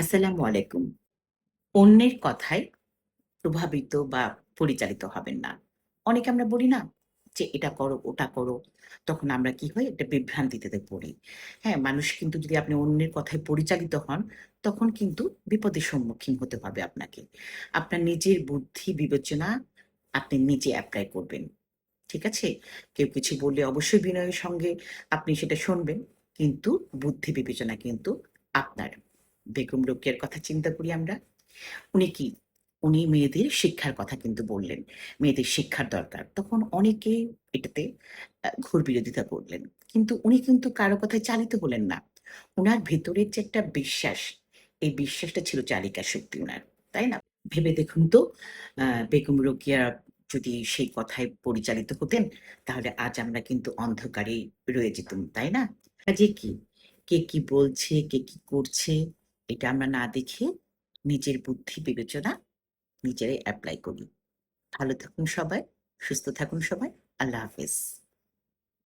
আসসালামু আলাইকুম। অন্যের কথায় প্রভাবিত বা পরিচালিত হবেন না। অনেকে আমরা বলি না যে, "এটা করো, ওটা করো।" তখন আমরা কি হয়? একটা বিভ্রান্তিতে পড়ি। হ্যাঁ? মানুষ কিন্তু যদি আপনি অন্যের কথায় পরিচালিত হন, তখন কিন্তু বিপদের সম্মুখীন হতে হবে আপনাকে। আপনার নিজের বুদ্ধি বিবেচনা আপনি নিজে অ্যাপ্লাই করবেন। ঠিক আছে? কেউ কিছু বললে অবশ্যই বিনয়ের সঙ্গে আপনি সেটা শুনবেন। কিন্তু বুদ্ধি বিবেচনা কিন্তু আপনার। বেগম রোকেয়ার কথা চিন্তা করি আমরা। উনি কি? উনি মেয়েদের শিক্ষার কথা কিন্তু বললেন। মেয়েদের শিক্ষার দরকার। তখন অনেকে এটাতে ঘোর বিরোধিতা করলেন। কিন্তু উনি কিন্তু কারও কথায় চালিত হলেন না। উনার ভেতরের যে একটা বিশ্বাস, এই বিশ্বাসটা ছিল চালিকা শক্তি উনার। তাই না? ভেবে দেখুন তো বেগম রোকিয়া যদি সেই কথায় পরিচালিত হতেন, তাহলে আজ আমরা কিন্তু অন্ধকারে রয়ে যেতাম তাই না? কাজে কি? কে কি বলছে, কে কি করছে, এটা আমরা না দেখে নিজের বুদ্ধি বিবেচনা নিজেরাই অ্যাপ্লাই করি। ভালো থাকুন সবাই, সুস্থ থাকুন সবাই। আল্লাহ হাফেজ।